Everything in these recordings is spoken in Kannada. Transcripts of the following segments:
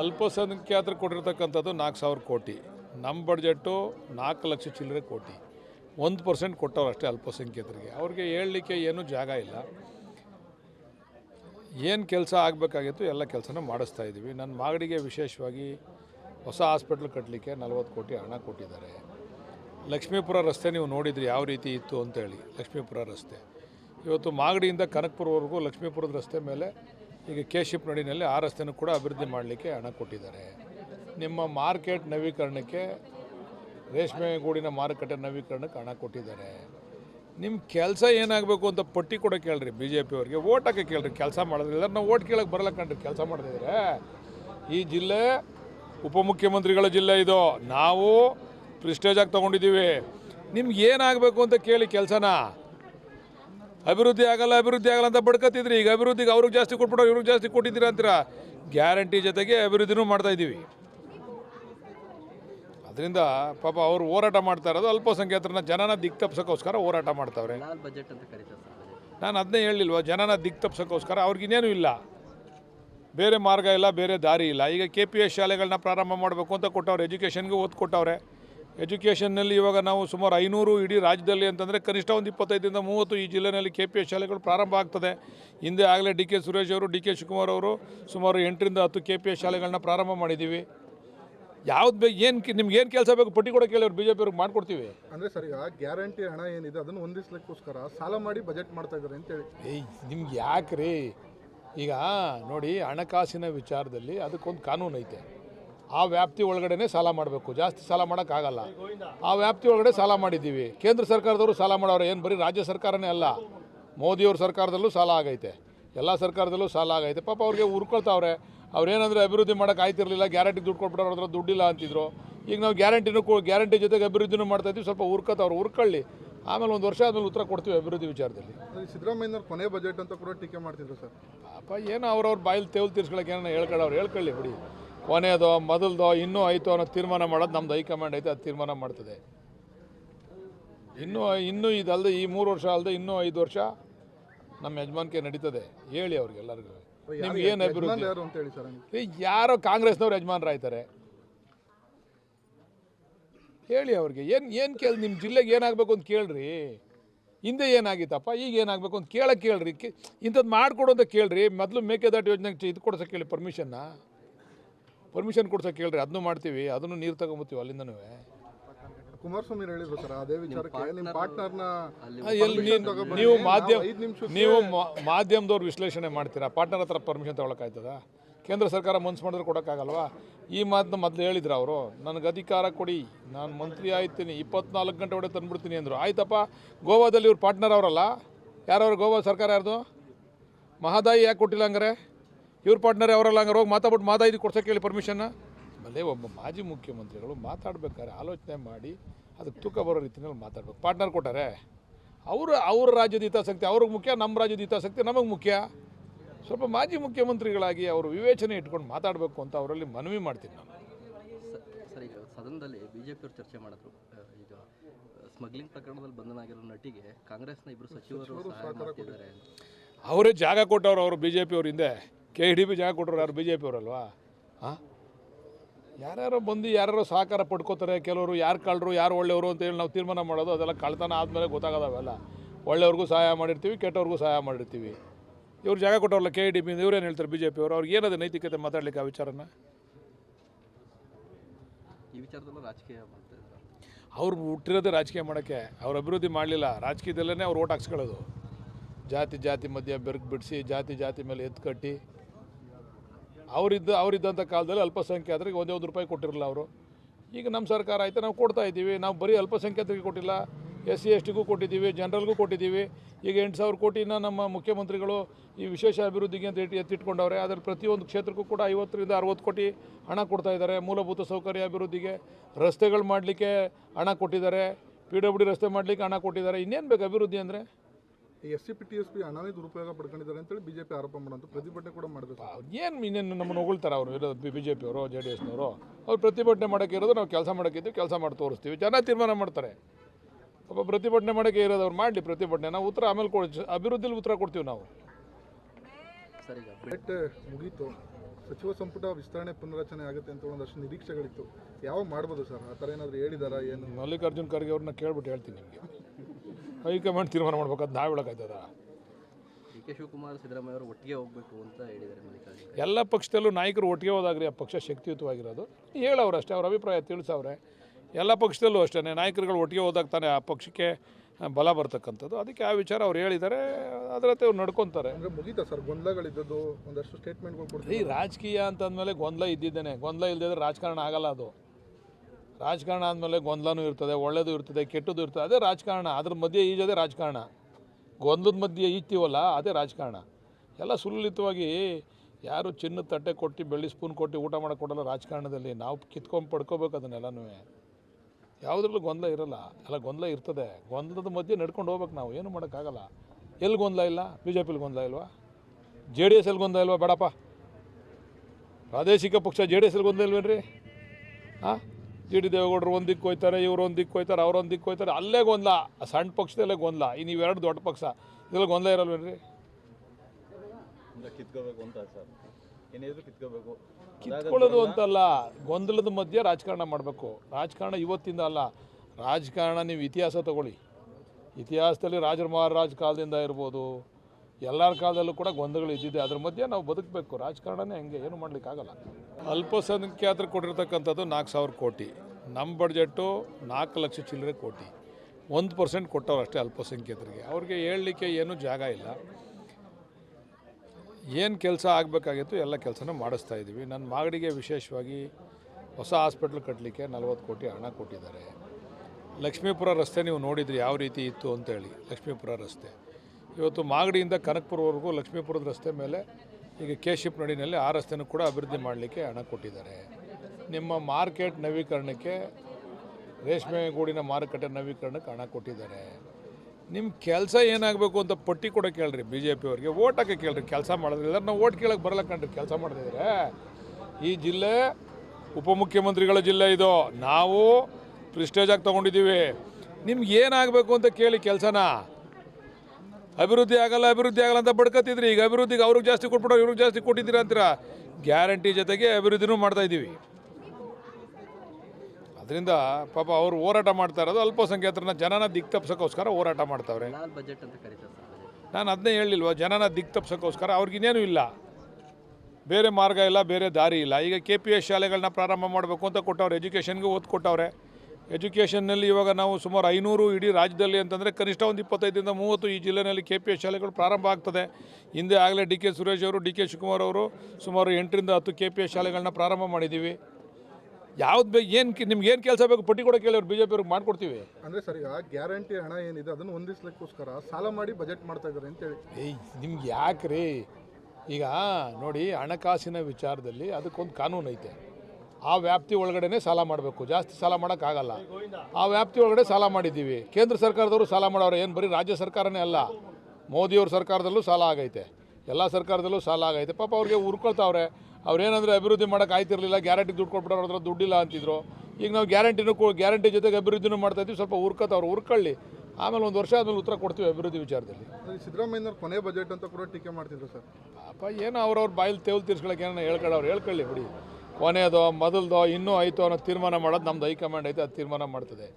ಅಲ್ಪಸಂಖ್ಯಾತರು ಕೊಟ್ಟಿರ್ತಕ್ಕಂಥದ್ದು ನಾಲ್ಕು ಸಾವಿರ ಕೋಟಿ. ನಮ್ಮ ಬಡ್ಜೆಟ್ಟು ನಾಲ್ಕು ಲಕ್ಷ ಚಿಲ್ಲರೆ ಕೋಟಿ. ಒಂದು ಪರ್ಸೆಂಟ್ ಕೊಟ್ಟವ್ರು ಅಷ್ಟೇ ಅಲ್ಪಸಂಖ್ಯಾತರಿಗೆ. ಅವ್ರಿಗೆ ಹೇಳಲಿಕ್ಕೆ ಏನೂ ಜಾಗ ಇಲ್ಲ. ಏನು ಕೆಲಸ ಆಗಬೇಕಾಗಿತ್ತು ಎಲ್ಲ ಕೆಲಸನ ಮಾಡಿಸ್ತಾ ಇದ್ದೀವಿ. ನನ್ನ ಮಾಗಡಿಗೆ ವಿಶೇಷವಾಗಿ ಹೊಸ ಹಾಸ್ಪಿಟ್ಲ್ ಕಟ್ಟಲಿಕ್ಕೆ ನಲ್ವತ್ತು ಕೋಟಿ ಹಣ ಕೊಟ್ಟಿದ್ದಾರೆ. ಲಕ್ಷ್ಮೀಪುರ ರಸ್ತೆ ನೀವು ನೋಡಿದ್ರಿ ಯಾವ ರೀತಿ ಇತ್ತು ಅಂತೇಳಿ. ಲಕ್ಷ್ಮೀಪುರ ರಸ್ತೆ. ಇವತ್ತು ಮಾಗಡಿಯಿಂದ ಕನಕಪುರವರೆಗೂ ಲಕ್ಷ್ಮೀಪುರದ ರಸ್ತೆ ಮೇಲೆ ಈಗ ಕೆ ಶಿಪ್ ನಡಿನಲ್ಲಿ ಆ ರಸ್ತೆನೂ ಕೂಡ ಅಭಿವೃದ್ಧಿ ಮಾಡಲಿಕ್ಕೆ ಹಣ ಕೊಟ್ಟಿದ್ದಾರೆ. ನಿಮ್ಮ ಮಾರ್ಕೆಟ್ ನವೀಕರಣಕ್ಕೆ ರೇಷ್ಮೆ ಗೂಡಿನ ಮಾರುಕಟ್ಟೆ ನವೀಕರಣಕ್ಕೆ ಹಣ ಕೊಟ್ಟಿದ್ದಾರೆ. ನಿಮ್ಮ ಕೆಲಸ ಏನಾಗಬೇಕು ಅಂತ ಪಟ್ಟಿ ಕೂಡ ಕೇಳ್ರಿ ಬಿ ಜೆ ಪಿಯವ್ರಿಗೆ ಓಟ್ ಹಾಕಿ ಕೇಳ್ರಿ. ಕೆಲಸ ಮಾಡೋದಿಲ್ಲ ನಾವು ಓಟ್ ಕೇಳೋಕೆ ಬರಲ್ಲ ಕಣ್ರಿ. ಕೆಲಸ ಮಾಡಿದ್ರೆ ಈ ಜಿಲ್ಲೆ ಉಪಮುಖ್ಯಮಂತ್ರಿಗಳ ಜಿಲ್ಲೆ ಇದು. ನಾವು ಪ್ರಿಸ್ಟೇಜಾಗಿ ತೊಗೊಂಡಿದ್ದೀವಿ. ನಿಮ್ಗೆ ಏನಾಗಬೇಕು ಅಂತ ಕೇಳಿ ಕೆಲಸನ. ಅಭಿವೃದ್ಧಿ ಆಗಲ್ಲ ಅಭಿವೃದ್ಧಿ ಆಗಲ್ಲ ಅಂತ ಬಡ್ಕತ್ತಿದ್ರಿ. ಈಗ ಅಭಿವೃದ್ಧಿಗೆ ಅವ್ರಿಗೆ ಜಾಸ್ತಿ ಕೊಟ್ಬಿಟ್ಟು ಇವ್ರಿಗೆ ಜಾಸ್ತಿ ಕೊಟ್ಟಿದ್ದೀರಾ ಅಂತೀರಾ? ಗ್ಯಾರಂಟಿ ಜೊತೆಗೆ ಅಭಿವೃದ್ಧಿನೂ ಮಾಡ್ತಾ ಇದ್ದೀವಿ. ಅದರಿಂದ ಪಾಪ ಅವರು ಹೋರಾಟ ಮಾಡ್ತಾ ಇರೋದು ಅಲ್ಪಸಂಖ್ಯಾತರನ್ನ ಜನನ ದಿಕ್ ತಪ್ಸೋಕ್ಕೋಸ್ಕರ ಹೋರಾಟ ಮಾಡ್ತಾವ್ರೆ. ನಾನು ಅದನ್ನೇ ಹೇಳಿಲ್ವ ಜನನ ದಿಕ್ ತಪ್ಸೋಕ್ಕೋಸ್ಕರ ಅವ್ರಿಗಿನ್ನೇನು ಇಲ್ಲ. ಬೇರೆ ಮಾರ್ಗ ಇಲ್ಲ ಬೇರೆ ದಾರಿ ಇಲ್ಲ. ಈಗ ಕೆ ಪಿ ಎಸ್ ಶಾಲೆಗಳನ್ನ ಪ್ರಾರಂಭ ಮಾಡಬೇಕು ಅಂತ ಕೊಟ್ಟವ್ರೆ ಎಜುಕೇಷನ್ಗೆ ಒತ್ತು ಕೊಟ್ಟವ್ರೆ. ಎಜುಕೇಷನ್ನಲ್ಲಿ ಇವಾಗ ನಾವು ಸುಮಾರು ಐನೂರು ಇಡೀ ರಾಜ್ಯದಲ್ಲಿ ಅಂತಂದರೆ ಕನಿಷ್ಠ ಒಂದು ಇಪ್ಪತ್ತೈದರಿಂದ ಮೂವತ್ತು ಈ ಜಿಲ್ಲೆಯಲ್ಲಿ ಕೆ ಪಿ ಎಸ್ ಶಾಲೆಗಳು ಪ್ರಾರಂಭ ಆಗ್ತದೆ. ಹಿಂದೆ ಆಗಲೇ ಡಿ ಕೆ ಸುರೇಶ್ ಅವರು ಡಿ ಕೆ ಶಿವಕುಮಾರ್ ಅವರು ಸುಮಾರು ಎಂಟರಿಂದ ಹತ್ತು ಕೆ ಪಿ ಎಸ್ ಶಾಲೆಗಳನ್ನ ಪ್ರಾರಂಭ ಮಾಡಿದ್ದೀವಿ ಯಾವ್ದು ಬೇಕು ಏನು ನಿಮ್ಗೆ ಏನು ಕೆಲಸ ಬೇಕು ಪಟ್ಟಿ ಕೊಡೋ ಕೇಳಿ ಬಿ ಜೆ ಪಿಯವ್ರಿಗೆ ಮಾಡಿಕೊಡ್ತೀವಿ. ಅಂದರೆ ಸರ್ ಈಗ ಗ್ಯಾರಂಟಿ ಹಣ ಏನಿದೆ ಅದನ್ನು ಹೊಂದಿಸ್ಲಿಕ್ಕೋಸ್ಕರ ಸಾಲ ಮಾಡಿ ಬಜೆಟ್ ಮಾಡ್ತಾ ಇದ್ದಾರೆ ಅಂತೇಳಿ. ಏಯ್ ನಿಮ್ಗೆ ಯಾಕೆ ರೀ ಈಗ ನೋಡಿ ಹಣಕಾಸಿನ ವಿಚಾರದಲ್ಲಿ ಅದಕ್ಕೊಂದು ಕಾನೂನು ಐತೆ ಆ ವ್ಯಾಪ್ತಿ ಒಳಗಡೆನೇ ಸಾಲ ಮಾಡಬೇಕು. ಜಾಸ್ತಿ ಸಾಲ ಮಾಡೋಕ್ಕಾಗಲ್ಲ. ಆ ವ್ಯಾಪ್ತಿ ಒಳಗಡೆ ಸಾಲ ಮಾಡಿದ್ದೀವಿ. ಕೇಂದ್ರ ಸರ್ಕಾರದವರು ಸಾಲ ಮಾಡೋರು ಏನು ಬರೀ ರಾಜ್ಯ ಸರ್ಕಾರನೇ ಅಲ್ಲ. ಮೋದಿಯವ್ರ ಸರ್ಕಾರದಲ್ಲೂ ಸಾಲ ಆಗೈತೆ. ಎಲ್ಲ ಸರ್ಕಾರದಲ್ಲೂ ಸಾಲ ಆಗೈತೆ. ಪಾಪ ಅವ್ರಿಗೆ ಉರ್ಕೊಳ್ತಾವ್ರೆ ಅವ್ರೇನಂದರೆ ಅಭಿವೃದ್ಧಿ ಮಾಡೋಕೆ ಆಯ್ತಿರಲಿಲ್ಲ ಗ್ಯಾರಂಟಿ ದುಡ್ಡು ಕೊಟ್ಬಿಟ್ಟು ಹತ್ರ ದುಡ್ಡಿಲ್ಲ ಅಂತಿದ್ರು. ಈಗ ನಾವು ಗ್ಯಾರಂಟಿನೂ ಗ್ಯಾರಂಟಿ ಜೊತೆಗೆ ಅಭಿವೃದ್ಧಿನೂ ಮಾಡ್ತಾ ಇದ್ದೀವಿ. ಸ್ವಲ್ಪ ಉರ್ಕೊತಾವ್ರು ಉರ್ಕೊಳ್ಳಿ ಆಮೇಲೆ ಒಂದು ವರ್ಷ ಆದಮೇಲೆ ಉತ್ತರ ಕೊಡ್ತೀವಿ ಅಭಿವೃದ್ಧಿ ವಿಚಾರದಲ್ಲಿ. ಸಿದ್ದರಾಮಯ್ಯವ್ರ ಕೊನೆ ಬಜೆಟ್ ಅಂತ ಕೂಡ ಟೀಕೆ ಮಾಡ್ತಿದ್ರು ಸರ್. ಪಾಪ ಏನೋ ಅವ್ರವ್ರ ಬಾಯಲ್ಲಿ ತೇವಲ್ ತೀರ್ಸ್ಕೊಳಕ್ಕೆ ಏನೋ ಹೇಳ್ಕೊಳ್ಳೋರು ಹೇಳ್ಕೊಳ್ಳಿ ಬಿಡಿ. ಕೊನೆಯದೋ ಮೊದಲ್ದೋ ಇನ್ನೂ ಆಯಿತು ಅನ್ನೋ ತೀರ್ಮಾನ ಮಾಡೋದು ನಮ್ದು ಹೈಕಮಾಂಡ್ ಐತೆ ಅದು ತೀರ್ಮಾನ ಮಾಡ್ತದೆ. ಇನ್ನೂ ಇನ್ನೂ ಇದಲ್ಲದೆ ಈ ಮೂರು ವರ್ಷ ಅಲ್ಲದೆ ಇನ್ನೂ ಐದು ವರ್ಷ ನಮ್ಮ ಯಜಮಾನಿಕೆ ನಡೀತದೆ. ಹೇಳಿ ಅವ್ರಿಗೆಲ್ಲರಿಗೂ ನಿಮ್ಗೆ ಏನು ಅಭಿವೃದ್ಧಿ? ಯಾರೋ ಕಾಂಗ್ರೆಸ್ನವ್ರು ಯಜಮಾನರಾಯ್ತಾರೆ ಹೇಳಿ ಅವ್ರಿಗೆ ಏನು ಏನು ಕೇಳಿ ನಿಮ್ಮ ಜಿಲ್ಲೆಗೆ ಏನಾಗಬೇಕು ಅಂತ ಕೇಳ್ರಿ. ಹಿಂದೆ ಏನಾಗಿತ್ತಪ್ಪ ಈಗ ಏನಾಗಬೇಕು ಅಂತ ಕೇಳಕ್ಕೆ ಕೇಳ್ರಿ. ಇಂಥದ್ದು ಮಾಡಿಕೊಡು ಅಂತ ಕೇಳ್ರಿ. ಮೊದಲು ಮೇಕೆದಾಟು ಯೋಜನೆಗೆ ಇದು ಕೊಡ್ಸಕ್ಕೆ ಕೇಳಿ ಪರ್ಮಿಷನ್ನ ಪರ್ಮಿಷನ್ ಕೊಡ್ಸಕ್ಕೆ ಕೇಳ್ರಿ ಅದನ್ನು ಮಾಡ್ತೀವಿ ಅದನ್ನು ನೀರು ತಗೊಂಬತ್ತೀವಿ ಅಲ್ಲಿಂದ ಕುಮಾರಸ್ವಾಮಿ ಹೇಳಿದ್ರು ಸರ್ ಅದೇ ವಿಚಾರಕ್ಕೆ ನಿಮ್ಮ ಪಾರ್ಟ್ನರ್ನ ಎಲ್ಲಿ ನೀವು ನೀವು ಮಾಧ್ಯಮ ನೀವು ಮಾಧ್ಯಮದವ್ರು ವಿಶ್ಲೇಷಣೆ ಮಾಡ್ತೀರಾ? ಪಾರ್ಟ್ನರ್ ಹತ್ರ ಪರ್ಮಿಷನ್ ತಗೊಳಕ್ಕಾಯ್ತದ? ಕೇಂದ್ರ ಸರ್ಕಾರ ಮನ್ಸು ಮಾಡಿದ್ರೆ ಕೊಡೋಕ್ಕಾಗಲ್ವಾ? ಈ ಮಾತನ್ನ ಮೊದಲು ಹೇಳಿದ್ರು ಅವರು. ನನಗೆ ಅಧಿಕಾರ ಕೊಡಿ ನಾನು ಮಂತ್ರಿ ಆಯ್ತೀನಿ ಇಪ್ಪತ್ನಾಲ್ಕು ಗಂಟೆ ಒಳಗೆ ತಂದುಬಿಡ್ತೀನಿ ಅಂದರು. ಆಯ್ತಪ್ಪ ಗೋವಾದಲ್ಲಿ ಇವ್ರು ಪಾರ್ಟ್ನರ್ ಅವರಲ್ಲ ಯಾರವ್ರು? ಗೋವಾ ಸರ್ಕಾರ ಯಾರ್ದು? ಮಹದಾಯಿ ಯಾಕೆ ಕೊಟ್ಟಿಲ್ಲ ಹಂಗಾರೆ? ಇವ್ರ ಪಾರ್ಟ್ನರ್ ಅವರೆಲ್ಲ ಹಂಗಾರೆ ಹೋಗಿ ಮಾತಾಡ್ಬಿಟ್ಟು ಮಾತಾಡಿ ಕೊಡ್ಸೋಕೆ ಹೇಳಿ ಪರ್ಮಿಷನ್ನ ಆಮೇಲೆ ಒಬ್ಬ ಮಾಜಿ ಮುಖ್ಯಮಂತ್ರಿಗಳು ಮಾತಾಡ್ಬೇಕಾದ್ರೆ ಆಲೋಚನೆ ಮಾಡಿ ಅದಕ್ಕೆ ತೂಕ ಬರೋ ರೀತಿಯಲ್ಲಿ ಮಾತಾಡ್ಬೇಕು. ಪಾರ್ಟ್ನರ್ ಕೊಟ್ಟಾರೆ. ಅವರು ಅವ್ರ ರಾಜ್ಯದ ಹಿತಾಸಕ್ತಿ ಅವ್ರಿಗೆ ಮುಖ್ಯ ನಮ್ಮ ರಾಜ್ಯದ ಹಿತಾಸಕ್ತಿ ನಮಗೆ ಮುಖ್ಯ. ಸ್ವಲ್ಪ ಮಾಜಿ ಮುಖ್ಯಮಂತ್ರಿಗಳಾಗಿ ಅವರು ವಿವೇಚನೆ ಇಟ್ಕೊಂಡು ಮಾತಾಡಬೇಕು ಅಂತ ಅವರಲ್ಲಿ ಮನವಿ ಮಾಡ್ತೀನಿ ನಾನು. ಸರ್ ಈಗ ಸದನದಲ್ಲಿ ಬಿಜೆಪಿಯವರು ಚರ್ಚೆ ಮಾಡಿದ್ರು. ಈಗ ಸ್ಮಗ್ಲಿಂಗ್ ಪ್ರಕರಣದಲ್ಲಿ ಬಂಧನ ಆಗಿರೋ ನಟಿಗೆ ಕಾಂಗ್ರೆಸ್ನ ಇಬ್ಬರು ಸಚಿವರು. ಅವರೇ ಜಾಗ ಕೊಟ್ಟವ್ರು ಅವರು ಬಿ ಜೆ ಪಿ ಅವ್ರ ಹಿಂದೆ. ಕೆ ಡಿ ಬಿ ಜಾಗ ಕೊಟ್ಟರು ಯಾರು ಬಿ ಜೆ ಪಿ ಅವರಲ್ವಾ? ಹಾಂ? ಯಾರ್ಯಾರೋ ಬಂದು ಯಾರ್ಯಾರೋ ಸಹಕಾರ ಪಡ್ಕೋತಾರೆ ಕೆಲವರು ಯಾರು ಕಳ್ಳರು ಯಾರು ಒಳ್ಳೆಯವರು ಅಂತೇಳಿ ನಾವು ತೀರ್ಮಾನ ಮಾಡೋದು ಅದೆಲ್ಲ ಕಳ್ತನ ಆದಮೇಲೆ ಗೊತ್ತಾಗೋದವೆಲ್ಲ ಒಳ್ಳೆಯವ್ರಿಗೂ ಸಹಾಯ ಮಾಡಿರ್ತೀವಿ ಕೆಟ್ಟವ್ರಿಗೂ ಸಹಾಯ ಮಾಡಿರ್ತೀವಿ. ಇವ್ರು ಜಾಗ ಕೊಟ್ಟವ್ರಲ್ಲ ಕೆ ಡಿ ಬಿ ಏನು ಹೇಳ್ತಾರೆ ಬಿ ಜೆ ಪಿ ಅವರು? ಅವ್ರಿಗೆ ಏನದು ನೈತಿಕತೆ ಮಾತಾಡ್ಲಿಕ್ಕೆ ಆ ವಿಚಾರನ? ಈ ವಿಚಾರದಲ್ಲೂ ರಾಜಕೀಯ ಅವ್ರು ಹುಟ್ಟಿರೋದೇ ರಾಜಕೀಯ ಮಾಡೋಕ್ಕೆ. ಅವ್ರು ಅಭಿವೃದ್ಧಿ ಮಾಡಲಿಲ್ಲ. ರಾಜಕೀಯದಲ್ಲೇ ಅವ್ರು ಓಟ್ ಹಾಕ್ಸ್ಕೊಳ್ಳೋದು. ಜಾತಿ ಜಾತಿ ಮಧ್ಯೆ ಬೆರಕು ಬಿಡಿಸಿ ಜಾತಿ ಜಾತಿ ಮೇಲೆ ಎತ್ತು ಕಟ್ಟಿ ಅವರಿದ್ದ ಅವರಿದ್ದಂಥ ಕಾಲದಲ್ಲಿ ಅಲ್ಪಸಂಖ್ಯಾತರಿಗೆ ಒಂದೇ ಒಂದು ರೂಪಾಯಿ ಕೊಟ್ಟಿರಲಿಲ್ಲ ಅವರು. ಈಗ ನಮ್ಮ ಸರ್ಕಾರ ಆಯಿತು, ನಾವು ಕೊಡ್ತಾ ಇದ್ದೀವಿ. ನಾವು ಬರೀ ಅಲ್ಪಸಂಖ್ಯಾತರಿಗೆ ಕೊಟ್ಟಿಲ್ಲ, ಎಸ್ ಸಿ, ಎಸ್ ಟಿಗೂ ಕೊಟ್ಟಿದ್ದೀವಿ, ಜನರಲ್ಗೂ ಕೊಟ್ಟಿದ್ದೀವಿ. ಈಗ ಎಂಟು ಸಾವಿರ ಕೋಟಿನ ನಮ್ಮ ಮುಖ್ಯಮಂತ್ರಿಗಳು ಈ ವಿಶೇಷ ಅಭಿವೃದ್ಧಿಗೆ ಅಂತ ಇಟ್ಟು ಎತ್ತಿಟ್ಕೊಂಡವ್ರೆ. ಅದರ ಪ್ರತಿಯೊಂದು ಕ್ಷೇತ್ರಕ್ಕೂ ಕೂಡ ಐವತ್ತರಿಂದ ಅರವತ್ತು ಕೋಟಿ ಹಣ ಕೊಡ್ತಾ ಇದ್ದಾರೆ. ಮೂಲಭೂತ ಸೌಕರ್ಯ ಅಭಿವೃದ್ಧಿಗೆ ರಸ್ತೆಗಳು ಮಾಡಲಿಕ್ಕೆ ಹಣ ಕೊಟ್ಟಿದ್ದಾರೆ. ಪಿ ಡಬ್ಲ್ಯೂ ಡಿ ರಸ್ತೆ ಮಾಡಲಿಕ್ಕೆ ಹಣ ಕೊಟ್ಟಿದ್ದಾರೆ. ಇನ್ನೇನು ಬೇಕು ಅಭಿವೃದ್ಧಿ ಅಂದರೆ? S C P T S P ಹಣನೇ ದುರುಪಯೋಗ ಪಡ್ಕೊಂಡಿದ್ದಾರೆ ಅಂತೇಳಿ ಬಿಜೆಪಿ ಆರೋಪ ಮಾಡೋದು ಪ್ರತಿಭಟನೆ ಕೂಡ ಮಾಡಿದ್ರು. ಏನು ಇನ್ನೇನು ನಮ್ಮನ್ನು ಹೊಗಳ್ತಾರೆ ಅವರು ಇರೋದು ಬಿ ಜೆ ಪಿಯವರು ಜೆ ಡಿ ಎಸ್ನವರು. ಅವ್ರು ಪ್ರತಿಭಟನೆ ಮಾಡೋಕ್ಕೆ ಇರೋದು ನಾವು ಕೆಲಸ ಮಾಡೋಕ್ಕಿದ್ದು ಕೆಲಸ ಮಾಡಿ ತೋರಿಸ್ತೀವಿ. ಜನ ತೀರ್ಮಾನ ಮಾಡ್ತಾರೆ. ಪಾಪ ಪ್ರತಿಭಟನೆ ಮಾಡೋಕ್ಕೆ ಇರೋದು ಅವ್ರು ಮಾಡಲಿ ಪ್ರತಿಭಟನೆ. ನಾವು ಉತ್ತರ ಆಮೇಲೆ ಕೊಡ್ ಅಭಿವೃದ್ಧಿಲಿ ಉತ್ತರ ಕೊಡ್ತೀವಿ ನಾವು. ಸರಿ ಬೆಟ್ ಮುಗೀತು. ಸಚಿವ ಸಂಪುಟ ವಿಸ್ತರಣೆ ಪುನರಚನೆ ಆಗುತ್ತೆ ಅಂತ ಒಂದಷ್ಟು ನಿರೀಕ್ಷೆಗಳಿತ್ತು. ಯಾವಾಗ ಮಾಡ್ಬೋದು ಸರ್? ಆ ಥರ ಏನಾದರೂ ಹೇಳಿದಾರಾ ಏನು? ಮಲ್ಲಿಕಾರ್ಜುನ್ ಖರ್ಗೆ ಅವ್ರನ್ನ ಕೇಳ್ಬಿಟ್ಟು ಹೇಳ್ತೀನಿ ನಿಮಗೆ. ಹೈಕಮಾಂಡ್ ತೀರ್ಮಾನ ಮಾಡ್ಬೇಕಾದ್ ನಾವು ಹೇಳೋಕ್ಕಾಯ್ತದ ಡಿ ಕೆ ಶಿವಕುಮಾರ್ ಸಿದ್ದರಾಮಯ್ಯ ಅವರು ಒಟ್ಟಿಗೆ ಹೋಗಬೇಕು ಅಂತ ಹೇಳಿದ್ದಾರೆ ಮಲ್ಲಿಕಾರ್ಜುನ ಎಲ್ಲ ಪಕ್ಷದಲ್ಲೂ ನಾಯಕರು ಒಟ್ಟಿಗೆ ಹೋದಾಗ್ರಿ ಆ ಪಕ್ಷ ಶಕ್ತಿಯುತವಾಗಿರೋದು. ಹೇಳವ್ರು ಅಷ್ಟೇ ಅವ್ರ ಅಭಿಪ್ರಾಯ ತಿಳಿಸವ್ರೆ. ಎಲ್ಲ ಪಕ್ಷದಲ್ಲೂ ಅಷ್ಟೇ ನಾಯಕರುಗಳು ಒಟ್ಟಿಗೆ ಹೋದಾಗ ತಾನೇ ಆ ಪಕ್ಷಕ್ಕೆ ಬಲ ಬರ್ತಕ್ಕಂಥದ್ದು. ಅದಕ್ಕೆ ಆ ವಿಚಾರ ಅವ್ರು ಹೇಳಿದ್ದಾರೆ ಅದರತ್ತೆ ಅವ್ರು ನಡ್ಕೊತಾರೆ. ಅಂದರೆ ಮುಗೀತಾ ಸರ್ ಗೊಂದಲಗಳಿದ್ದದ್ದು? ಒಂದಷ್ಟು ಸ್ಟೇಟ್ಮೆಂಟ್ಗಳು ಕೊಡ್ತೀವಿ ಈ ರಾಜಕೀಯ ಅಂತಂದಮೇಲೆ ಗೊಂದಲ ಇದ್ದಿದ್ದೇನೆ. ಗೊಂದಲ ಇಲ್ಲದಿದ್ರೆ ರಾಜಕಾರಣ ಆಗಲ್ಲ ಅದು. ರಾಜಕಾರಣ ಆದಮೇಲೆ ಗೊಂದಲನೂ ಇರ್ತದೆ, ಒಳ್ಳೇದು ಇರ್ತದೆ, ಕೆಟ್ಟದ್ದು ಇರ್ತದೆ. ಅದೇ ರಾಜಕಾರಣ. ಅದ್ರ ಮಧ್ಯೆ ಈಜೋದೇ ರಾಜಕಾರಣ. ಗೊಂದಲದ ಮಧ್ಯೆ ಈಜ್ತೀವಲ್ಲ, ಅದೇ ರಾಜಕಾರಣ. ಎಲ್ಲ ಸುಲಲಿತವಾಗಿ ಯಾರು ಚಿನ್ನದ ತಟ್ಟೆ ಕೊಟ್ಟು, ಬೆಳ್ಳಿ ಸ್ಪೂನ್ ಕೊಟ್ಟು ಊಟ ಮಾಡೋಕೆ ಕೊಡಲ್ಲ ರಾಜಕಾರಣದಲ್ಲಿ. ನಾವು ಕಿತ್ಕೊಂಡು ಪಡ್ಕೋಬೇಕು ಅದನ್ನೆಲ್ಲನೂ. ಯಾವುದ್ರಲ್ಲೂ ಗೊಂದಲ ಇರಲ್ಲ. ಎಲ್ಲ ಗೊಂದಲ ಇರ್ತದೆ. ಗೊಂದಲದ ಮಧ್ಯೆ ನಡ್ಕೊಂಡು ಹೋಗ್ಬೇಕು ನಾವು. ಏನು ಮಾಡೋಕ್ಕಾಗಲ್ಲ. ಎಲ್ಲಿ ಗೊಂದಲ ಇಲ್ಲ? ಬಿ ಜೆ ಪಿಲಿ ಗೊಂದಲ ಇಲ್ವಾ? ಜೆ ಡಿ ಎಸ್ ಎಲ್ಲಿ ಗೊಂದಲ ಇಲ್ವಾ? ಬೇಡಪ್ಪ. ಪ್ರಾದೇಶಿಕ ಪಕ್ಷ ಜೆ ಡಿ ಎಸ್ ಗೊಂದಲ ಇಲ್ವೇನ್ರಿ? ಹಾಂ ಜಿ ಡಿ ದೇವೇಗೌಡರು ಒಂದು ದಿಕ್ಕು ಹೋಯ್ತಾರೆ ಇವರು ಒಂದು ದಿಕ್ಕು ಹೋಯ್ತಾರೆ ಅವ್ರು ಒಂದು ದಿಕ್ಕು ಹೋಯ್ತಾರೆ ಅಲ್ಲೇ ಗೊಂದಲ. ಆ ಸಣ್ಣ ಪಕ್ಷದಲ್ಲೇ ಗೊಂದಲ. ಇನ್ನು ಇವೆರಡು ದೊಡ್ಡ ಪಕ್ಷ ಇದ್ರಲ್ಲಿ ಗೊಂದಲ ಇರಲ್ವೇನ್ರಿ? ಅಂದ್ರೆ ಕಿತ್ಕೋಬೇಕು ಅಂತ ಸರ್. ಏನಿದ್ರು ಕಿತ್ಕೋಬೇಕು. ಕಿತ್ಕೊಳ್ಳೋದು ಅಂತಲ್ಲ ಗೊಂದಲದ ಮಧ್ಯೆ ರಾಜಕಾರಣ ಮಾಡಬೇಕು. ರಾಜಕಾರಣ ಇವತ್ತಿಂದ ಅಲ್ಲ ರಾಜಕಾರಣ ನೀವು ಇತಿಹಾಸ ತಗೊಳ್ಳಿ. ಇತಿಹಾಸದಲ್ಲಿ ರಾಜರ ಮಹಾರಾಜ ಕಾಲದಿಂದ ಇರ್ಬೋದು. ಎಲ್ಲರ ಕಾಲದಲ್ಲೂ ಕೂಡ ಗೊಂದಲಗಳು ಇದ್ದಿದೆ. ಅದ್ರ ಮಧ್ಯೆ ನಾವು ಬದುಕಬೇಕು. ರಾಜಕಾರಣನೇ ಹಂಗೆ. ಏನು ಮಾಡಲಿಕ್ಕಾಗಲ್ಲ ಅಲ್ಪಸಂಖ್ಯಾತರು ಕೊಟ್ಟಿರ್ತಕ್ಕಂಥದ್ದು ನಾಲ್ಕು ಸಾವಿರ ಕೋಟಿ. ನಮ್ಮ ಬಡ್ಜೆಟ್ಟು ನಾಲ್ಕು ಲಕ್ಷ ಚಿಲ್ಲರೆ ಕೋಟಿ. ಒಂದು ಪರ್ಸೆಂಟ್ ಕೊಟ್ಟವ್ರು ಅಷ್ಟೇ ಅಲ್ಪಸಂಖ್ಯಾತರಿಗೆ. ಅವ್ರಿಗೆ ಹೇಳಲಿಕ್ಕೆ ಏನೂ ಜಾಗ ಇಲ್ಲ. ಏನು ಕೆಲಸ ಆಗಬೇಕಾಗಿತ್ತು ಎಲ್ಲ ಕೆಲಸನೂ ಮಾಡಿಸ್ತಾ ಇದ್ದೀವಿ. ನನ್ನ ಮಾಗಡಿಗೆ ವಿಶೇಷವಾಗಿ ಹೊಸ ಹಾಸ್ಪಿಟ್ಲ್ ಕಟ್ಟಲಿಕ್ಕೆ ನಲ್ವತ್ತು ಕೋಟಿ ಹಣ ಕೊಟ್ಟಿದ್ದಾರೆ. ಲಕ್ಷ್ಮೀಪುರ ರಸ್ತೆ ನೀವು ನೋಡಿದ್ರಿ ಯಾವ ರೀತಿ ಇತ್ತು ಅಂತೇಳಿ. ಲಕ್ಷ್ಮೀಪುರ ರಸ್ತೆ. ಇವತ್ತು ಮಾಗಡಿಯಿಂದ ಕನಕಪುರವರೆಗೂ ಲಕ್ಷ್ಮೀಪುರದ ರಸ್ತೆ ಮೇಲೆ ಈಗ ಕೇಶಿಪ್ ನಡಿನಲ್ಲಿ ಆ ರಸ್ತೆನೂ ಕೂಡ ಅಭಿವೃದ್ಧಿ ಮಾಡಲಿಕ್ಕೆ ಹಣ ಕೊಟ್ಟಿದ್ದಾರೆ. ನಿಮ್ಮ ಮಾರ್ಕೆಟ್ ನವೀಕರಣಕ್ಕೆ ರೇಷ್ಮೆ ಗೂಡಿನ ಮಾರುಕಟ್ಟೆ ನವೀಕರಣಕ್ಕೆ ಹಣ ಕೊಟ್ಟಿದ್ದಾರೆ. ನಿಮ್ಮ ಕೆಲಸ ಏನಾಗಬೇಕು ಅಂತ ಪಟ್ಟಿ ಕೂಡ ಕೇಳ್ರಿ ಬಿ ಜೆ ಪಿಯವ್ರಿಗೆ ಓಟ್ ಹಾಕಿ ಕೇಳ್ರಿ, ಕೆಲಸ ಮಾಡೋದಿಲ್ಲ ನಾವು ಓಟ್ ಕೇಳಕ್ಕೆ ಬರಲ್ಲ ಕಣ್ರಿ, ಕೆಲಸ ಮಾಡಿದ್ರೆ ಈ ಜಿಲ್ಲೆ ಉಪಮುಖ್ಯಮಂತ್ರಿಗಳ ಜಿಲ್ಲೆ ಇದು. ನಾವು ಪ್ರಿಸ್ಟೇಜಾಗಿ ತೊಗೊಂಡಿದ್ದೀವಿ. ನಿಮ್ಗೆ ಏನಾಗಬೇಕು ಅಂತ ಕೇಳಿ ಕೆಲಸನ. ಅಭಿವೃದ್ಧಿ ಆಗಲ್ಲ ಅಭಿವೃದ್ಧಿ ಆಗಲ್ಲ ಅಂತ ಬಡ್ಕತ್ತಿದ್ರಿ. ಈಗ ಅಭಿವೃದ್ಧಿಗೆ ಅವ್ರಿಗೆ ಜಾಸ್ತಿ ಕೊಟ್ಬಿಡೋ ಇವ್ರಿಗೆ ಜಾಸ್ತಿ ಕೊಟ್ಟಿದ್ದೀರಾ ಅಂತೀರಾ? ಗ್ಯಾರಂಟಿ ಜೊತೆಗೆ ಅಭಿವೃದ್ಧಿನೂ ಮಾಡ್ತಾ ಇದ್ದೀವಿ. ಅದರಿಂದ ಪಾಪ ಅವರು ಹೋರಾಟ ಮಾಡ್ತಾ ಇರೋದು ಅಲ್ಪಸಂಖ್ಯಾತರನ್ನ ಜನನ ದಿಕ್ ತಪ್ಸೋಕ್ಕೋಸ್ಕರ ಹೋರಾಟ ಮಾಡ್ತಾವ್ರೆ. ನಾನು ಅದನ್ನೇ ಹೇಳಿಲ್ವ ಜನನ ದಿಕ್ ತಪ್ಸೋಕ್ಕೋಸ್ಕರ ಅವ್ರಿಗಿನ್ನೇನು ಇಲ್ಲ. ಬೇರೆ ಮಾರ್ಗ ಇಲ್ಲ ಬೇರೆ ದಾರಿ ಇಲ್ಲ. ಈಗ ಕೆ ಪಿ ಎಸ್ ಶಾಲೆಗಳನ್ನ ಪ್ರಾರಂಭ ಮಾಡಬೇಕು ಅಂತ ಕೊಟ್ಟವ್ರೆ ಎಜುಕೇಷನ್ಗೆ ಒತ್ತು ಕೊಟ್ಟವ್ರೆ. ಎಜುಕೇಷನ್ನಲ್ಲಿ ಇವಾಗ ನಾವು ಸುಮಾರು ಐನೂರು ಇಡೀ ರಾಜ್ಯದಲ್ಲಿ ಅಂತಂದರೆ ಕನಿಷ್ಠ ಒಂದು ಇಪ್ಪತ್ತೈದರಿಂದ ಮೂವತ್ತು ಈ ಜಿಲ್ಲೆಯಲ್ಲಿ ಕೆ ಪಿ ಎಸ್ ಶಾಲೆಗಳು ಪ್ರಾರಂಭ ಆಗ್ತದೆ. ಹಿಂದೆ ಆಗಲೇ ಡಿ ಕೆ ಸುರೇಶ್ ಅವರು ಡಿ ಕೆ ಶಿವಕುಮಾರ್ ಅವರು ಸುಮಾರು ಎಂಟರಿಂದ ಹತ್ತು ಕೆ ಪಿ ಎಸ್ ಶಾಲೆಗಳನ್ನ ಪ್ರಾರಂಭ ಮಾಡಿದ್ದೀವಿ ಯಾವ್ದು ಬೇಕು ಏನು ನಿಮ್ಗೆ ಏನು ಕೆಲಸ ಬೇಕು ಪಟ್ಟಿ ಕೂಡ ಕೇಳಿ ಅವ್ರು ಬಿ ಜೆ ಪಿಯವ್ರಿಗೆ ಮಾಡಿಕೊಡ್ತೀವಿ. ಅಂದರೆ ಸರ್ ಈಗ ಗ್ಯಾರಂಟಿ ಹಣ ಏನಿದೆ ಅದನ್ನು ಹೊಂದಿಸ್ಲಿಕ್ಕೋಸ್ಕರ ಸಾಲ ಮಾಡಿ ಬಜೆಟ್ ಮಾಡ್ತಾ ಇದ್ದಾರೆ ಅಂತೇಳಿ ಏಯ್ ನಿಮ್ಗೆ ಯಾಕೆ ರೀ ಈಗ ನೋಡಿ ಹಣಕಾಸಿನ ವಿಚಾರದಲ್ಲಿ ಅದಕ್ಕೊಂದು ಕಾನೂನು ಐತೆ ಆ ವ್ಯಾಪ್ತಿ ಒಳಗಡೆನೆ ಸಾಲ ಮಾಡಬೇಕು. ಜಾಸ್ತಿ ಸಾಲ ಮಾಡೋಕ್ಕಾಗಲ್ಲ. ಆ ವ್ಯಾಪ್ತಿ ಒಳಗಡೆ ಸಾಲ ಮಾಡಿದ್ದೀವಿ. ಕೇಂದ್ರ ಸರ್ಕಾರದವರು ಸಾಲ ಮಾಡೋರು ಏನು? ಬರೀ ರಾಜ್ಯ ಸರ್ಕಾರನೇ ಅಲ್ಲ. ಮೋದಿಯವ್ರ ಸರ್ಕಾರದಲ್ಲೂ ಸಾಲ ಆಗೈತೆ. ಎಲ್ಲ ಸರ್ಕಾರದಲ್ಲೂ ಸಾಲ ಆಗೈತೆ. ಪಾಪ ಅವ್ರಿಗೆ ಉರ್ಕೊಳ್ತಾವ್ರೆ ಏನಂದರೆ ಅಭಿವೃದ್ಧಿ ಮಾಡೋಕೆ ಆಯ್ತಿರಲಿಲ್ಲ ಗ್ಯಾರಂಟಿ ದುಡ್ಡು ಕೊಟ್ಬಿಟ್ಟವ್ರ ಹತ್ರ ದುಡ್ಡಿಲ್ಲ ಅಂತಿದ್ರು. ಈಗ ನಾವು ಗ್ಯಾರಂಟಿನೂ ಗ್ಯಾರಂಟಿ ಜೊತೆಗೆ ಅಭಿವೃದ್ಧಿನೂ ಮಾಡ್ತಾ ಇದ್ವಿ ಸ್ವಲ್ಪ ಉರ್ಕೋತಾವ್ರು ಉರ್ಕೊಳ್ಳಿ ಆಮೇಲೆ ಒಂದು ವರ್ಷ ಆದಮೇಲೆ ಉತ್ತರ ಕೊಡ್ತೀವಿ ಅಭಿವೃದ್ಧಿ ವಿಚಾರದಲ್ಲಿ. ಅಂದ್ರೆ ಸಿದ್ದರಾಮಯ್ಯನವ್ರ ಕೊನೆ ಬಜೆಟ್ ಅಂತ ಕೂಡ ಟೀಕೆ ಮಾಡ್ತಿದ್ರು ಸರ್. ಪಾಪ ಏನೋ ಅವ್ರವ್ರ ಬಾಯಲ್ಲಿ ತೇವಲ್ ತೀರ್ಸ್ಕೊಳಕ್ಕೆ ಏನೋ ಹೇಳ್ಕೊಳ್ಳೋರು ಹೇಳ್ಕೊಳ್ಳಿ ಬಿಡಿ. ಕೊನೆಯದೋ ಮೊದಲ್ದೋ ಇನ್ನೂ ಆಯಿತು ಅನ್ನೋ ತೀರ್ಮಾನ ಮಾಡೋದು ನಮ್ಮದು ಹೈಕಮಾಂಡ್ ಐತೆ ಅದು ತೀರ್ಮಾನ ಮಾಡ್ತದೆ.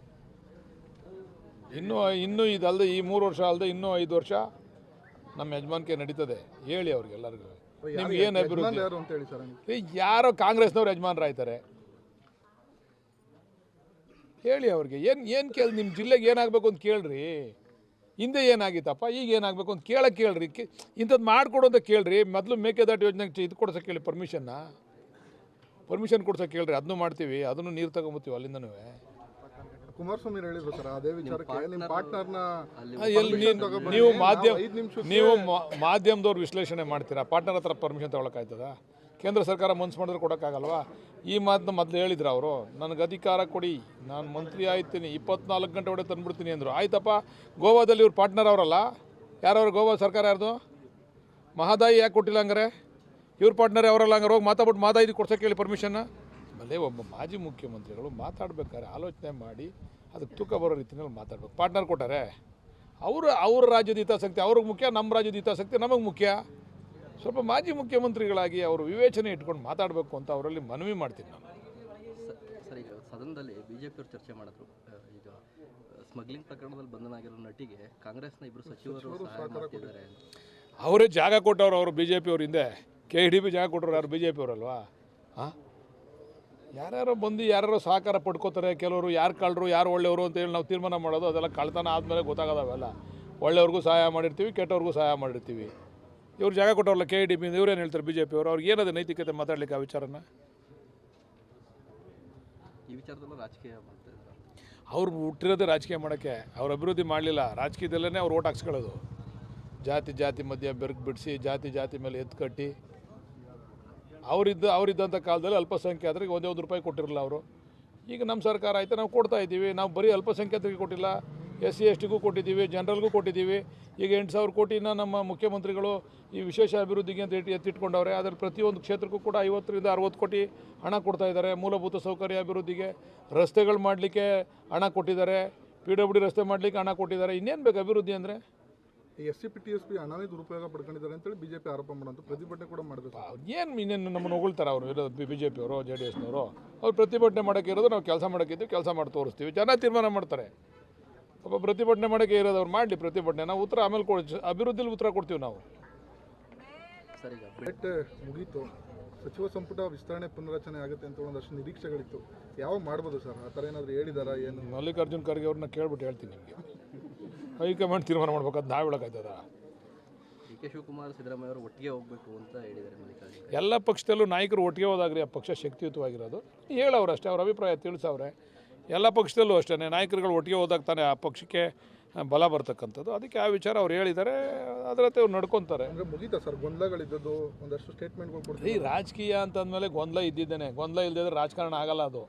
ಇನ್ನೂ ಇನ್ನೂ ಇದಲ್ಲದೆ ಈ ಮೂರು ವರ್ಷ ಅಲ್ಲದೆ ಇನ್ನೂ ಐದು ವರ್ಷ ನಮ್ಮ ಯಜಮಾನಿಕೆ ನಡೀತದೆ. ಹೇಳಿ ಅವ್ರಿಗೆ ಎಲ್ಲರಿಗೂ. ನಿಮ್ಗೆ ಏನು ಅಭಿವೃದ್ಧಿ? ಯಾರು ಕಾಂಗ್ರೆಸ್ನವ್ರು ಯಜಮಾನರಾಯ್ತಾರೆ ಹೇಳಿ ಅವ್ರಿಗೆ ಏನು ಏನು ಕೇಳಿ ನಿಮ್ಮ ಜಿಲ್ಲೆಗೆ ಏನಾಗಬೇಕು ಅಂತ ಕೇಳ್ರಿ. ಹಿಂದೆ ಏನಾಗಿತ್ತಪ್ಪ ಈಗ ಏನಾಗಬೇಕು ಅಂತ ಕೇಳಕ್ಕೆ ಕೇಳ್ರಿ. ಇಂಥದ್ದು ಮಾಡಿಕೊಡು ಅಂತ ಕೇಳ್ರಿ. ಮೊದಲು ಮೇಕೆದಾಟು ಯೋಜನೆಗೆ ಇದು ಕೊಡ್ಸಕ್ಕೆ ಕೇಳಿ ಪರ್ಮಿಷನ್ನ ಪರ್ಮಿಷನ್ ಕೊಡ್ಸೋಕೆ ಕೇಳ್ರಿ ಅದನ್ನು ಮಾಡ್ತೀವಿ ಅದನ್ನು ನೀರು ತಗೊಂಬತ್ತೀವಿ ಅಲ್ಲಿಂದ ಕುಮಾರಸ್ವಾಮಿ ಹೇಳಿದ್ರು ಸರ್ ಅದೇ ವಿಚಾರಕ್ಕೆ ನಿಮ್ಮ ಪಾರ್ಟ್ನರ್ನ ಎಲ್ಲಿ ನೀವು- ನೀವು ಮಾಧ್ಯಮ ನೀವು ಮಾಧ್ಯಮದವ್ರು ವಿಶ್ಲೇಷಣೆ ಮಾಡ್ತೀರಾ? ಪಾರ್ಟ್ನರ್ ಹತ್ರ ಪರ್ಮಿಷನ್ ತೊಗೊಳಕ್ಕಾಯ್ತದ? ಕೇಂದ್ರ ಸರ್ಕಾರ ಮನ್ಸು ಮಾಡಿದ್ರೆ ಕೊಡೋಕ್ಕಾಗಲ್ವಾ? ಈ ಮಾತನ್ನ ಮೊದಲು ಹೇಳಿದ್ರು ಅವರು ನನಗೆ ಅಧಿಕಾರ ಕೊಡಿ ನಾನು ಮಂತ್ರಿ ಆಯ್ತೀನಿ ಇಪ್ಪತ್ನಾಲ್ಕು ಗಂಟೆ ಒಳಗೆ ತಂದ್ಬಿಡ್ತೀನಿ ಅಂದರು. ಆಯ್ತಪ್ಪ ಗೋವಾದಲ್ಲಿ ಇವ್ರು ಪಾರ್ಟ್ನರ್ ಅವರಲ್ಲ? ಯಾರವ್ರು? ಗೋವಾ ಸರ್ಕಾರ ಯಾರ್ದು? ಮಹಾದಾಯಿ ಯಾಕೆ ಕೊಟ್ಟಿಲ್ಲ ಹಂಗಾರೆ? ಇವ್ರ ಪಾರ್ಟ್ನರ್ ಅವರೆಲ್ಲ ಹಂಗಾರೆ ಹೋಗಿ ಮಾತಾಡ್ಬಿಟ್ಟು ಮಾತಾಡಿ ಕೊಡ್ಸೋಕೆ ಹೇಳಿ ಪರ್ಮಿಷನ್ನ ಆಮೇಲೆ ಒಬ್ಬ ಮಾಜಿ ಮುಖ್ಯಮಂತ್ರಿಗಳು ಮಾತಾಡ್ಬೇಕಾದ್ರೆ ಆಲೋಚನೆ ಮಾಡಿ ಅದಕ್ಕೆ ತೂಕ ಬರೋ ರೀತಿಯಲ್ಲಿ ಮಾತಾಡ್ಬೇಕು. ಪಾರ್ಟ್ನರ್ ಕೊಟ್ಟಾರೆ? ಅವರು ಅವ್ರ ರಾಜ್ಯದ ಹಿತಾಸಕ್ತಿ ಅವ್ರಿಗೆ ಮುಖ್ಯ ನಮ್ಮ ರಾಜ್ಯದ ಹಿತಾಸಕ್ತಿ ನಮಗೆ ಮುಖ್ಯ. ಸ್ವಲ್ಪ ಮಾಜಿ ಮುಖ್ಯಮಂತ್ರಿಗಳಾಗಿ ಅವರು ವಿವೇಚನೆ ಇಟ್ಕೊಂಡು ಮಾತಾಡಬೇಕು ಅಂತ ಅವರಲ್ಲಿ ಮನವಿ ಮಾಡ್ತೀನಿ ನಾನು. ಸರಿ ಈಗ ಸದನದಲ್ಲಿ ಬಿಜೆಪಿಯವರು ಚರ್ಚೆ ಮಾಡಿದ್ರು. ಈಗ ಸ್ಮಗ್ಲಿಂಗ್ ಪ್ರಕರಣದಲ್ಲಿ ಬಂಧನ ಆಗಿರೋ ನಟಿಗೆ ಕಾಂಗ್ರೆಸ್ನ ಇಬ್ಬರು ಸಚಿವರು ಸಹಾಯ ಮಾಡ್ತಿದ್ದಾರೆ ಅಂತ. ಅವರೇ ಜಾಗ ಕೊಟ್ಟವರು ಅವರು ಬಿ ಜೆ ಪಿಯವ್ರ ಹಿಂದೆ. ಕೆ ಡಿ ಬಿ ಜಾಗ ಕೊಟ್ಟರು ಯಾರು ಬಿ ಜೆ ಪಿಯವರಲ್ವಾ ಹಾಂ ಯಾರ್ಯಾರು ಬಂದು ಯಾರ್ಯಾರೋ ಸಹಕಾರ ಪಡ್ಕೋತಾರೆ ಕೆಲವರು ಯಾರು ಕಳ್ಳರು ಯಾರು ಒಳ್ಳೆಯವರು ಅಂತೇಳಿ ನಾವು ತೀರ್ಮಾನ ಮಾಡೋದು ಅದೆಲ್ಲ ಕಳ್ತನ ಆದಮೇಲೆ ಗೊತ್ತಾಗೋದವೆಲ್ಲ ಒಳ್ಳೆಯವ್ರಿಗೂ ಸಹಾಯ ಮಾಡಿರ್ತೀವಿ ಕೆಟ್ಟವ್ರಿಗೂ ಸಹಾಯ ಮಾಡಿರ್ತೀವಿ. ಇವ್ರು ಜಾಗ ಕೊಟ್ಟವ್ರಲ್ಲ ಕೆ ಡಿ ಬಿ ಇವ್ರೇನು ಹೇಳ್ತಾರೆ ಬಿ ಜೆ ಪಿಯವರು ಅವ್ರಿಗೆ ಏನದು ನೈತಿಕತೆ ಮಾತಾಡ್ಲಿಕ್ಕೆ ಆ ವಿಚಾರನ? ಈ ವಿಚಾರದಲ್ಲೂ ರಾಜಕೀಯ ಅವ್ರು ಹುಟ್ಟಿರೋದೇ ರಾಜಕೀಯ ಮಾಡೋಕ್ಕೆ. ಅವ್ರು ಅಭಿವೃದ್ಧಿ ಮಾಡಲಿಲ್ಲ. ರಾಜಕೀಯದಲ್ಲೇ ಅವ್ರು ಓಟ್ ಹಾಕ್ಸ್ಕೊಳ್ಳೋದು. ಜಾತಿ ಜಾತಿ ಮಧ್ಯೆ ಬೆರಕು ಬಿಡಿಸಿ ಜಾತಿ ಜಾತಿ ಮೇಲೆ ಎತ್ತು ಕಟ್ಟಿ ಅವರಿದ್ದ ಅವರಿದ್ದಂಥ ಕಾಲದಲ್ಲಿ ಅಲ್ಪಸಂಖ್ಯಾತರಿಗೆ ಒಂದೇ ಒಂದು ರೂಪಾಯಿ ಕೊಟ್ಟಿರಲಿಲ್ಲ ಅವರು. ಈಗ ನಮ್ಮ ಸರ್ಕಾರ ಆಯಿತು, ನಾವು ಕೊಡ್ತಾ ಇದ್ದೀವಿ. ನಾವು ಬರೀ ಅಲ್ಪಸಂಖ್ಯಾತರಿಗೆ ಕೊಟ್ಟಿಲ್ಲ ಎಸ್ ಸಿ ಎಸ್ ಟಿಗೂ ಕೊಟ್ಟಿದ್ದೀವಿ, ಜನರಲ್ಗೂ ಕೊಟ್ಟಿದ್ದೀವಿ. ಈಗ ಎಂಟು ಸಾವಿರ ಕೋಟಿನ ನಮ್ಮ ಮುಖ್ಯಮಂತ್ರಿಗಳು ಈ ವಿಶೇಷ ಅಭಿವೃದ್ಧಿಗೆ ಅಂತ ಇಟ್ಟು ಎತ್ತಿಟ್ಕೊಂಡವ್ರೆ, ಅದರ ಪ್ರತಿಯೊಂದು ಕ್ಷೇತ್ರಕ್ಕೂ ಕೂಡ ಐವತ್ತರಿಂದ ಅರವತ್ತು ಕೋಟಿ ಹಣ ಕೊಡ್ತಾ ಇದ್ದಾರೆ. ಮೂಲಭೂತ ಸೌಕರ್ಯ ಅಭಿವೃದ್ಧಿಗೆ ರಸ್ತೆಗಳು ಮಾಡಲಿಕ್ಕೆ ಹಣ ಕೊಟ್ಟಿದ್ದಾರೆ. ಪಿ ಡಬ್ಲ್ಯೂ ಡಿ ರಸ್ತೆ ಮಾಡಲಿಕ್ಕೆ ಹಣ ಕೊಟ್ಟಿದ್ದಾರೆ. ಇನ್ನೇನು ಬೇಕು ಅಭಿವೃದ್ಧಿ ಅಂದರೆ? S C P T S P ಹಣನೇ ದುರುಪಯೋಗ ಪಡ್ಕೊಂಡಿದ್ದಾರೆ ಅಂತೇಳಿ ಬಿಜೆಪಿ ಆರೋಪ ಮಾಡೋದು ಪ್ರತಿಭಟನೆ ಕೂಡ ಮಾಡಿದ್ರು ಸರ್. ಏನು ಇನ್ನೇನು ನಮ್ಮನ್ನು ಹೊಗಳ್ತಾರೆ ಅವರು ಇರೋದು ಬಿ ಜೆ ಪಿಯವರು ಜೆ ಡಿ ಎಸ್ನವರು ಅವ್ರು ಪ್ರತಿಭಟನೆ ಮಾಡೋಕ್ಕೆ ಇರೋದು ನಾವು ಕೆಲಸ ಮಾಡೋಕ್ಕಿದ್ದೀವಿ ಕೆಲಸ ಮಾಡಿ ತೋರಿಸ್ತೀವಿ. ಜನ ತೀರ್ಮಾನ ಮಾಡ್ತಾರೆ. ಪಾಪ ಪ್ರತಿಭಟನೆ ಮಾಡೋಕ್ಕೆ ಇರೋದು ಅವ್ರು ಮಾಡಲಿ ಪ್ರತಿಭಟನೆ. ನಾವು ಉತ್ತರ ಆಮೇಲೆ ಕೊಡ್ ಅಭಿವೃದ್ಧಿಲಿ ಉತ್ತರ ಕೊಡ್ತೀವಿ ನಾವು. ಸರ್ ಈಗ ಬಟ್ ಮುಗೀತು. ಸಚಿವ ಸಂಪುಟ ವಿಸ್ತರಣೆ ಪುನರಚನೆ ಆಗುತ್ತೆ ಅಂತ ಒಂದಷ್ಟು ನಿರೀಕ್ಷೆಗಳಿತ್ತು. ಯಾವಾಗ ಮಾಡ್ಬೋದು ಸರ್? ಆ ಥರ ಏನಾದರೂ ಹೇಳಿದಾರಾ ಏನು? ಮಲ್ಲಿಕಾರ್ಜುನ್ ಖರ್ಗೆ ಅವ್ರನ್ನ ಕೇಳ್ಬಿಟ್ಟು ಹೇಳ್ತೀನಿ ನಿಮಗೆ. ಹೈಕಮಾಂಡ್ ತೀರ್ಮಾನ ಮಾಡ್ಬೇಕಂತ ನಾವು ಹೇಳೋಕ್ಕಾಯ್ತದ ಡಿ ಕೆ ಶಿವಕುಮಾರ್ ಸಿದ್ದರಾಮಯ್ಯ ಅವರು ಒಟ್ಟಿಗೆ ಹೋಗಬೇಕು ಅಂತ ಹೇಳಿದ್ದಾರೆ ಮಲ್ಲಿಕಾರ್ಜುನ್ ಎಲ್ಲ ಪಕ್ಷದಲ್ಲೂ ನಾಯಕರು ಒಟ್ಟಿಗೆ ಹೋದಾಗ್ರಿ ಆ ಪಕ್ಷ ಶಕ್ತಿಯುತವಾಗಿರೋದು. ಹೇಳವ್ರು ಅಷ್ಟೇ ಅವ್ರ ಅಭಿಪ್ರಾಯ ತಿಳಿಸವ್ರೆ. ಎಲ್ಲ ಪಕ್ಷದಲ್ಲೂ ಅಷ್ಟೇ ನಾಯಕರುಗಳು ಒಟ್ಟಿಗೆ ಹೋದಾಗ ತಾನೇ ಆ ಪಕ್ಷಕ್ಕೆ ಬಲ ಬರ್ತಕ್ಕಂಥದ್ದು. ಅದಕ್ಕೆ ಆ ವಿಚಾರ ಅವ್ರು ಹೇಳಿದ್ದಾರೆ ಅದರತ್ತೆ ಅವ್ರು ನಡ್ಕೊತಾರೆ. ಅಂದರೆ ಮುಗೀತಾ ಸರ್ ಗೊಂದಲಗಳಿದ್ದದ್ದು? ಒಂದಷ್ಟು ಸ್ಟೇಟ್ಮೆಂಟ್ಗಳು ಈ ಕೊಡ್ತೀವಿ ರಾಜಕೀಯ ಅಂತಂದಮೇಲೆ ಗೊಂದಲ ಇದ್ದಿದ್ದೇನೆ. ಗೊಂದಲ ಇಲ್ಲದಿದ್ರೆ ರಾಜಕಾರಣ ಆಗಲ್ಲ ಅದು.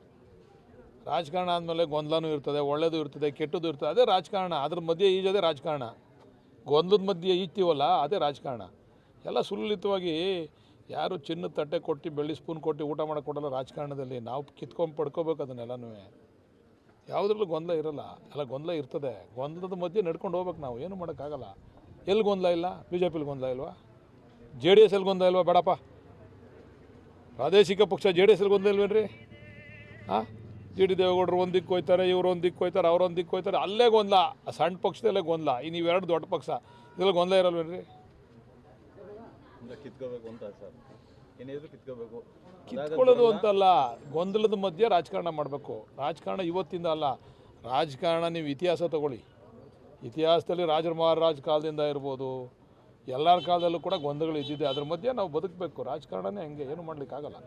ರಾಜಕಾರಣ ಆದಮೇಲೆ ಗೊಂದಲನೂ ಇರ್ತದೆ, ಒಳ್ಳೇದು ಇರ್ತದೆ, ಕೆಟ್ಟದ್ದು ಇರ್ತದೆ. ಅದೇ ರಾಜಕಾರಣ. ಅದ್ರ ಮಧ್ಯೆ ಈಜೋದೇ ರಾಜಕಾರಣ. ಗೊಂದಲದ ಮಧ್ಯೆ ಈಜ್ತೀವಲ್ಲ ಅದೇ ರಾಜಕಾರಣ. ಎಲ್ಲ ಸುಲಲಿತವಾಗಿ ಯಾರು ಚಿನ್ನದ ತಟ್ಟೆ ಕೊಟ್ಟು, ಬೆಳ್ಳಿ ಸ್ಪೂನ್ ಕೊಟ್ಟು ಊಟ ಮಾಡೋಕೆ ಕೊಡಲ್ಲ ರಾಜಕಾರಣದಲ್ಲಿ. ನಾವು ಕಿತ್ಕೊಂಡು ಪಡ್ಕೋಬೇಕು ಅದನ್ನೆಲ್ಲನೂ. ಯಾವುದ್ರಲ್ಲೂ ಗೊಂದಲ ಇರಲ್ಲ. ಎಲ್ಲ ಗೊಂದಲ ಇರ್ತದೆ. ಗೊಂದಲದ ಮಧ್ಯೆ ನಡ್ಕೊಂಡು ಹೋಗ್ಬೇಕು ನಾವು. ಏನು ಮಾಡೋಕ್ಕಾಗಲ್ಲ. ಎಲ್ಲಿ ಗೊಂದಲ ಇಲ್ಲ? ಬಿ ಜೆ ಪಿಲಿ ಗೊಂದಲ ಇಲ್ವಾ? ಜೆ ಡಿ ಎಸ್ ಎಲ್ಲಿ ಗೊಂದಲ ಇಲ್ವಾ? ಬೇಡಪ್ಪ. ಪ್ರಾದೇಶಿಕ ಪಕ್ಷ ಜೆ ಡಿ ಎಸ್ ಎಲ್ಲಿ ಗೊಂದಲ ಇಲ್ವೇನ್ರಿ? ಹಾಂ ಜಿ ಡಿ ದೇವೇಗೌಡರು ಒಂದು ದಿಕ್ಕು ಹೋಯ್ತಾರೆ ಇವ್ರು ಒಂದು ದಿಕ್ಕು ಹೋಯ್ತಾರೆ ಅವ್ರೊಂದು ದಿಕ್ಕು ಹೋಯ್ತಾರೆ ಅಲ್ಲೇ ಗೊಂದಲ ಆ ಸಣ್ಣ ಪಕ್ಷದಲ್ಲೇ ಗೊಂದಲ ಇನ್ನು ಇವೆರಡು ದೊಡ್ಡ ಪಕ್ಷ ಇದ್ರಲ್ಲಿ ಗೊಂದಲ ಇರಲ್ವೇನ್ರಿ? ಅಂದ್ರೆ ಕಿತ್ಕೋಬೇಕು ಅಂತ ಸರ್. ಏನಿದ್ರು ಕಿತ್ಕೋಬೇಕು. ಕಿತ್ಕೊಳ್ಳೋದು ಅಂತಲ್ಲ ಗೊಂದಲದ ಮಧ್ಯೆ ರಾಜಕಾರಣ ಮಾಡಬೇಕು. ರಾಜಕಾರಣ ಇವತ್ತಿಂದ ಅಲ್ಲ ರಾಜಕಾರಣ ನೀವು ಇತಿಹಾಸ ತಗೊಳ್ಳಿ. ಇತಿಹಾಸದಲ್ಲಿ ರಾಜರ ಮಹಾರಾಜ ಕಾಲದಿಂದ ಇರ್ಬೋದು ಎಲ್ಲರ ಕಾಲದಲ್ಲೂ ಕೂಡ ಗೊಂದಲಗಳು ಇದ್ದಿದೆ. ಅದ್ರ ಮಧ್ಯೆ ನಾವು ಬದುಕಬೇಕು. ರಾಜಕಾರಣನೇ ಹಂಗೆ ಏನು ಮಾಡಲಿಕ್ಕಾಗಲ್ಲ.